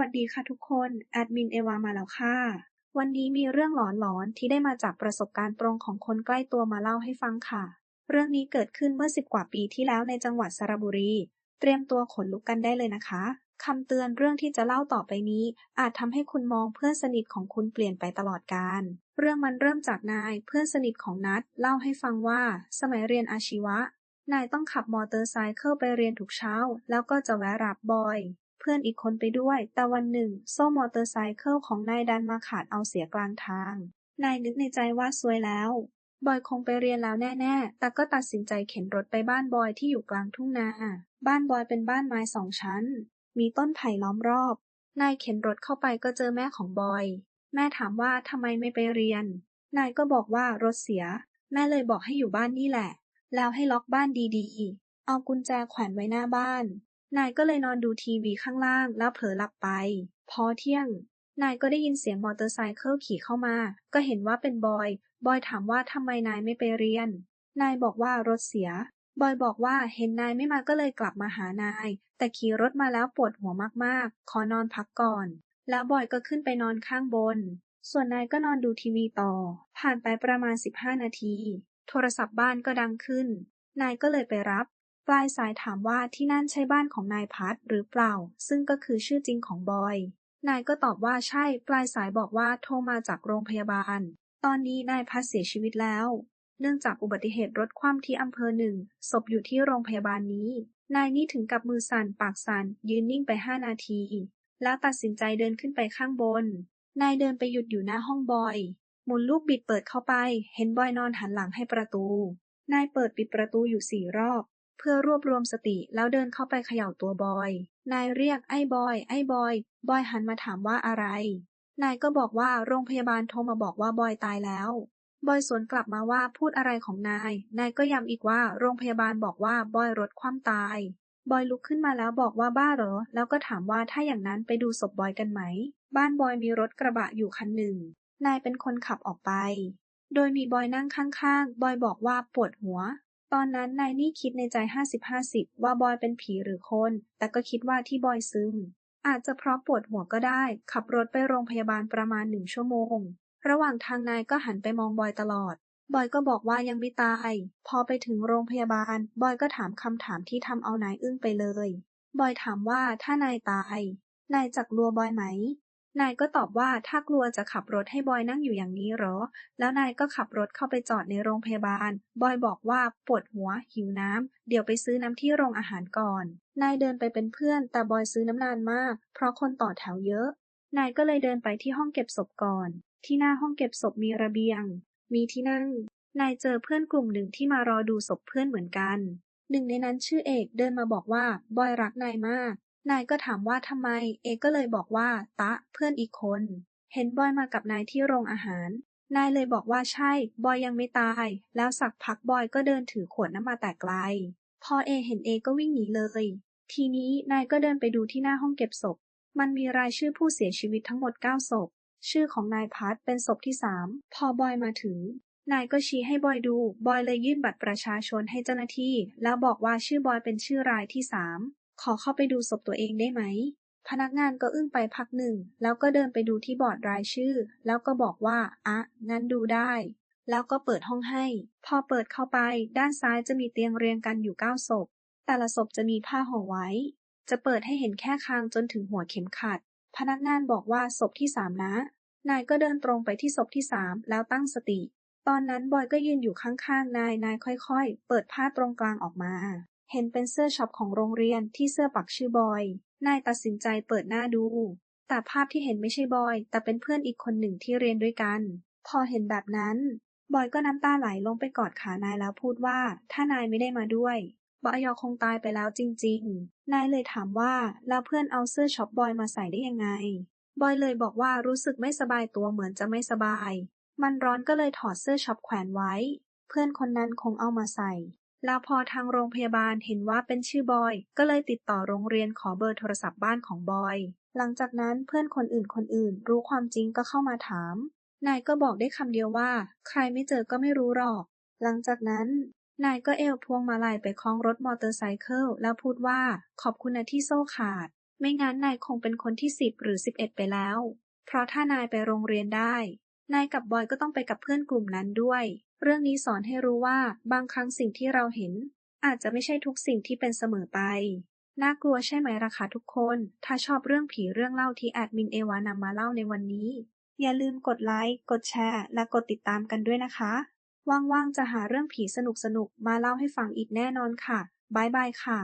วัสดีค่ะทุกคน แอดมินเอวามาแล้วค่ะ วันนี้มีเรื่องหลอนๆที่ได้มาจากประสบการณ์ตรงของคนใกล้ตัวมาเล่าให้ฟังค่ะ เรื่องนี้เกิดขึ้นเมื่อสิบกว่าปีที่แล้วในจังหวัดสระบุรี เตรียมตัวขนลุกกันได้เลยนะคะคำเตือนเรื่องที่จะเล่าต่อไปนี้ อาจทำให้คุณมองเพื่อนสนิทของคุณเปลี่ยนไปตลอดกาลเรื่องมันเริ่มจากนายเพื่อนสนิทของนัทเล่าให้ฟังว่า สมัยเรียนอาชีวะ นายต้องขับมอเตอร์ไซค์ไปเรียนทุกเช้า แล้วก็จะแวะรับบอย พื่อนอีกคนไปด้วย แต่วันหนึ่ง โซ่มอเตอร์ไซค์ของนายดันมาขาดเอาเสียกลางทาง นายนึกในใจว่าซวยแล้ว บอยคงไปเรียนแล้วแน่ๆ แต่ก็ตัดสินใจเข็นรถไปบ้านบอยที่อยู่กลางทุ่งนา บ้านบอยเป็นบ้านไม้สองชั้น มีต้นไผ่ล้อมรอบ นายเข็นรถเข้าไปก็เจอแม่ของบอย แม่ถามว่าทำไมไม่ไปเรียน นายก็บอกว่ารถเสีย แม่เลยบอกให้อยู่บ้านนี่แหละ แล้วให้ล็อกบ้านดีๆ เอากุญแจแขวนไว้หน้าบ้าน นายก็เลยนอนดูทีวีข้างล่าง แล้วเผลอหลับไป พอเที่ยง นายก็ได้ยินเสียงมอเตอร์ไซค์ขี่เข้ามา ก็เห็นว่าเป็นบอย บอยถามว่าทำไมนายไม่ไปเรียน นายบอกว่ารถเสีย บอยบอกว่าเห็นนายไม่มาก็เลยกลับมาหานาย แต่ขี่รถมาแล้วปวดหัวมากๆ ขอนอนพักก่อน แล้วบอยก็ขึ้นไปนอนข้างบน ส่วนนายก็นอนดูทีวีต่อ ผ่านไปประมาณ 15 นาที โทรศัพท์บ้านก็ดังขึ้น นายก็เลยไปรับ ปลายสายถามว่าที่นั่นใช่บ้านของนายพัดหรือเปล่า ซึ่งก็คือชื่อจริงของบอย นายก็ตอบว่าใช่ ปลายสายบอกว่าโทรมาจากโรงพยาบาล ตอนนี้นายพัดเสียชีวิตแล้ว เนื่องจากอุบัติเหตุรถคว่ำที่อำเภอหนึ่ง ศพอยู่ที่โรงพยาบาลนี้ นายนี่ถึงกับมือสั่นปากสั่นยืนนิ่งไปห้านาที แล้วตัดสินใจเดินขึ้นไปข้างบน นายเดินไปหยุดอยู่หน้าห้องบอย หมุนลูกบิดเปิดเข้าไป เห็นบอยนอนหันหลังให้ประตู นายเปิดปิดประตูอยู่สี่รอบ เพื่อรวบรวมสติแล้วเดินเข้าไปเขย่าตัวบอย นายเรียก ไอ้บอย ไอ้บอย บอยหันมาถามว่าอะไร นายก็บอกว่าโรงพยาบาลโทรมาบอกว่าบอยตายแล้ว บอยสวนกลับมาว่าพูดอะไรของนาย นายก็ย้ำอีกว่าโรงพยาบาลบอกว่าบอยรถคว่ำตาย บอยลุกขึ้นมาแล้วบอกว่าบ้าเหรอ แล้วก็ถามว่าถ้าอย่างนั้นไปดูศพบอยกันไหม บ้านบอยมีรถกระบะอยู่คันหนึ่ง นายเป็นคนขับออกไป โดยมีบอยนั่งข้างๆ บอยบอกว่าปวดหัว ตอนนั้นนายนี่คิดในใจ50-50ว่าบอยเป็นผีหรือคน แต่ก็คิดว่าที่บอยซึม อาจจะเพราะปวดหัวก็ได้ ขับรถไปโรงพยาบาลประมาณหนึ่งชั่วโมง ระหว่างทางนายก็หันไปมองบอยตลอด บอยก็บอกว่ายังไม่ตาย พอไปถึงโรงพยาบาล บอยก็ถามคำถามที่ทำเอานายอึ้งไปเลย บอยถามว่าถ้านายตาย นายจะกลัวบอยไหม นายก็ตอบว่าถ้ากลัวจะขับรถให้บอยนั่งอยู่อย่างนี้หรอ แล้วนายก็ขับรถเข้าไปจอดในโรงพยาบาล บอยบอกว่าปวดหัว หิวน้ำ เดี๋ยวไปซื้อน้ำที่โรงอาหารก่อน นายเดินไปเป็นเพื่อน แต่บอยซื้อน้ำนานมาก เพราะคนต่อแถวเยอะ นายก็เลยเดินไปที่ห้องเก็บศพก่อน ที่หน้าห้องเก็บศพมีระเบียง มีที่นั่ง นายเจอเพื่อนกลุ่มหนึ่งที่มารอดูศพเพื่อนเหมือนกัน หนึ่งในนั้นชื่อเอกเดินมาบอกว่าบอยรักนายมาก นายก็ถามว่าทำไม เอกก็เลยบอกว่า ตะ เพื่อนอีกคน เห็นบอยมากับนายที่โรงอาหาร นายเลยบอกว่าใช่ บอยยังไม่ตาย แล้วสักพักบอยก็เดินถือขวดน้ำมาแต่ไกล พอเอเห็นเอก็วิ่งหนีเลย ทีนี้นายก็เดินไปดูที่หน้าห้องเก็บศพ มันมีรายชื่อผู้เสียชีวิตทั้งหมด9ศพ ชื่อของนายพัทเป็นศพที่สามพอบอยมาถึง นายก็ชี้ให้บอยดู บอยเลยยื่นบัตรประชาชนให้เจ้าหน้าที่ แล้วบอกว่าชื่อบอยเป็นชื่อรายที่สาม ขอเข้าไปดูศพตัวเองได้ไหม พนักงานก็อึ้งไปพักหนึ่ง แล้วก็เดินไปดูที่บอร์ดรายชื่อ แล้วก็บอกว่า อะงั้นดูได้ แล้วก็เปิดห้องให้ พอเปิดเข้าไป ด้านซ้ายจะมีเตียงเรียงกันอยู่เก้าศพ แต่ละศพจะมีผ้าห่อไว้ จะเปิดให้เห็นแค่คางจนถึงหัวเข็มขัด พนักงานบอกว่าศพที่สามนะ นายก็เดินตรงไปที่ศพที่สามแล้วตั้งสติ ตอนนั้นบอยก็ยืนอยู่ข้างๆ นาย นายค่อยๆ เปิดผ้าตรงกลางออกมา เห็นเป็นเสื้อช็อปของโรงเรียนที่เสื้อปักชื่อบอย นายตัดสินใจเปิดหน้าดู แต่ภาพที่เห็นไม่ใช่บอย แต่เป็นเพื่อนอีกคนหนึ่งที่เรียนด้วยกัน พอเห็นแบบนั้น บอยก็น้ำตาไหลลงไปกอดขานายแล้วพูดว่า ถ้านายไม่ได้มาด้วยบอยอคงตายไปแล้วจริง ๆ นายเลยถามว่าแล้วเพื่อนเอาเสื้อช็อปบอยมาใส่ได้ยังไง บอยเลยบอกว่ารู้สึกไม่สบายตัวเหมือนจะไม่สบาย มันร้อนก็เลยถอดเสื้อช็อปแขวนไว้ เพื่อนคนนั้นคงเอามาใส่ แล้วพอทางโรงพยาบาลเห็นว่าเป็นชื่อบอย ก็เลยติดต่อโรงเรียนขอเบอร์โทรศัพท์บ้านของบอย หลังจากนั้นเพื่อนคนอื่นคนอื่น รู้ความจริงก็เข้ามาถาม นายก็บอกได้คำเดียวว่า ใครไม่เจอก็ไม่รู้หรอก หลังจากนั้น นายก็เอวพวงมาลัยไปคล้องรถมอเตอร์ไซค์แล้วพูดว่าขอบคุณนะที่โซ่ขาด ไม่งั้นนายคงเป็นคนที่สิบหรือสิบเอ็ดไปแล้ว เพราะถ้านายไปโรงเรียนได้ นายกับบอยก็ต้องไปกับเพื่อนกลุ่มนั้นด้วย เรื่องนี้สอนให้รู้ว่า บางครั้งสิ่งที่เราเห็น อาจจะไม่ใช่ทุกสิ่งที่เป็นเสมอไป น่ากลัวใช่ไหมราคาทุกคน ถ้าชอบเรื่องผีเรื่องเล่าที่แอดมินเอวานำมาเล่าในวันนี้ อย่าลืมกดไลค์ กดแชร์ และกดติดตามกันด้วยนะคะ ว่างๆจะหาเรื่องผีสนุกๆ มาเล่าให้ฟังอีกแน่นอนค่ะ บ๊ายบายค่ะ